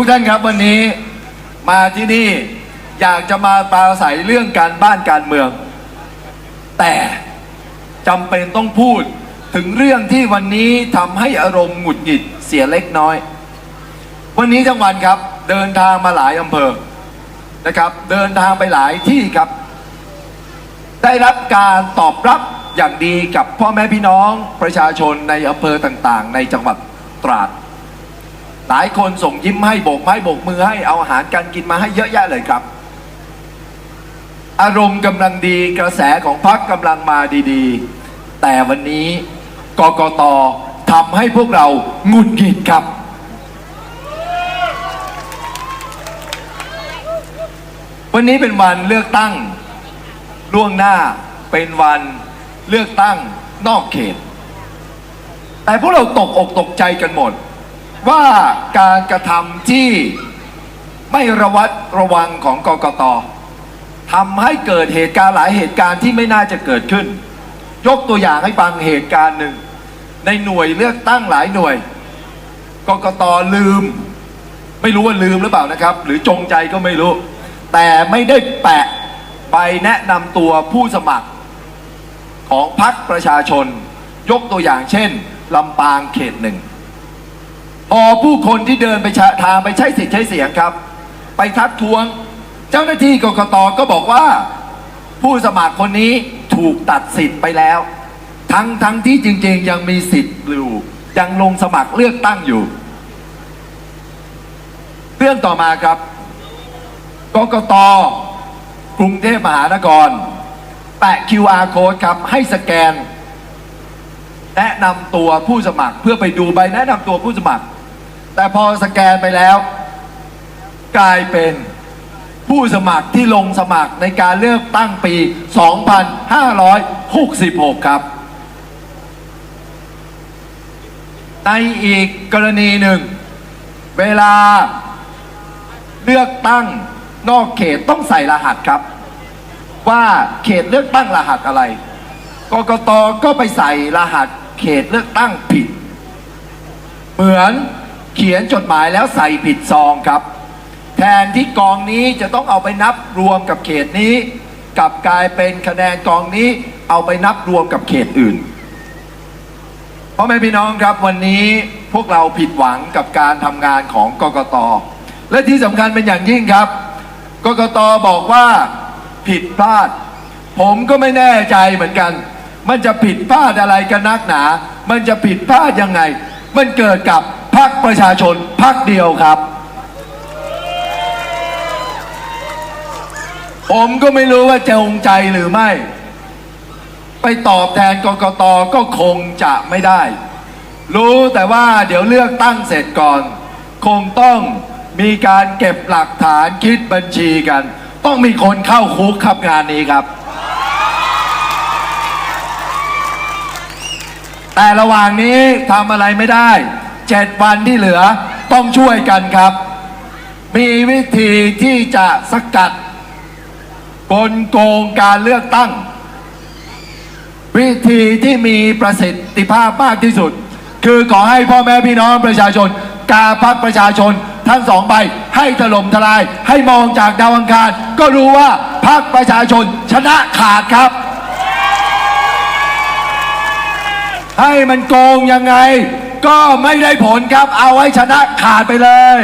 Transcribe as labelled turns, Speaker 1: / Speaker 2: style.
Speaker 1: ทุกท่านครับวันนี้มาที่นี่อยากจะมาปราศัยเรื่องการบ้านการเมือง แต่จำเป็นต้องพูดถึงเรื่องที่วันนี้ทำให้อารมณ์หงุดหงิดเสียเล็กน้อย วันนี้ทั้งวันครับเดินทางมาหลายอำเภอนะครับ เดินทางไปหลายที่ครับ ได้รับการตอบรับอย่างดีกับพ่อแม่พี่น้องประชาชนในอำเภอต่างๆ ในจังหวัดตราด หลายคนส่งยิ้มให้โบกไม้โบกมือให้เอาอาหารการกินมาให้เยอะแยะเลยครับ อารมณ์กำลังดีกระแสของพรรคกำลังมาดีๆ แต่วันนี้กกตทำให้พวกเราหงุดหงิดครับ วันนี้เป็นวันเลือกตั้งล่วงหน้าเป็นวันเลือกตั้งนอกเขต แต่พวกเราตกอกตกใจกันหมด ว่าการกระทำที่ไม่ระวัดระวังของกกตทำให้เกิดเหตุการณ์หลายเหตุการณ์ที่ไม่น่าจะเกิดขึ้น ยกตัวอย่างให้ฟังเหตุการณ์หนึ่ง ในหน่วยเลือกตั้งหลายหน่วยกกตลืม ไม่รู้ว่าลืมหรือเปล่านะครับ หรือจงใจก็ไม่รู้ แต่ไม่ได้แปะใบแนะนำตัวผู้สมัคร ของพรรคประชาชน ยกตัวอย่างเช่นลำปางเขตหนึ่ง พอผู้คนที่เดินไปชะทางไปใช้สิทธิ์ใช้เสียงครับ ไปทักท้วง เจ้าหน้าที่กรกตก็บอกว่า ผู้สมัครคนนี้ถูกตัดสิทธิ์ไปแล้ว ทั้งทั้งที่จริง ๆ ยังมีสิทธิ์อยู่ยังลงสมัครเลือกตั้งอยู่ เรื่องต่อมาครับกกตกรุงเทพมหานครแปะ QR code ครับให้สแกน แนะนำตัวผู้สมัครเพื่อไปดูใบแนะนำตัวผู้สมัคร แต่พอสแกนไปแล้ว กลายเป็นผู้สมัครที่ลงสมัครในการเลือกตั้งปี 2566 ครับ ในอีกกรณีหนึ่ง เวลาเลือกตั้งนอกเขตต้องใส่รหัสครับ ว่าเขตเลือกตั้งรหัสอะไรกกตก็ไปใส่รหัสเขตเลือกตั้งผิด เหมือน เขียนจดหมายแล้วใส่ผิดซองครับ แทนที่กองนี้จะต้องเอาไปนับรวมกับเขตนี้กลับกลายเป็นคะแนนกองนี้เอาไปนับรวมกับเขตอื่นพ่อแม่พี่น้องครับวันนี้พวกเราผิดหวังกับการทำงานของกกต และที่สำคัญเป็นอย่างยิ่งครับ กกตบอกว่าผิดพลาด ผมก็ไม่แน่ใจเหมือนกัน มันจะผิดพลาดอะไรกันนักหนา มันจะผิดพลาดยังไง มันเกิดกับ ประชาชนพรรคเดียวครับ ผมก็ไม่รู้ว่าจะองใจหรือไม่ ไปตอบแทนกกตก็คงจะไม่ได้ รู้แต่ว่าเดี๋ยวเลือกตั้งเสร็จก่อน คงต้องมีการเก็บหลักฐานคิดบัญชีกัน ต้องมีคนเข้าคุกครับงานนี้ครับ แต่ระหว่างนี้ทำอะไรไม่ได้ เจ็ดวันที่เหลือต้องช่วยกันครับ มีวิธีที่จะสกัดกลโกงการเลือกตั้ง วิธีที่มีประสิทธิภาพมากที่สุด คือขอให้พ่อแม่พี่น้องประชาชน กาพักประชาชนทั้งสองใบให้ถล่มทลายให้มองจากดาวอังคาร ก็รู้ว่าพักประชาชนชนะขาดครับ ให้มันโกงยังไง ก็ไม่ได้ผลครับ เอาไว้ชนะขาดไปเลย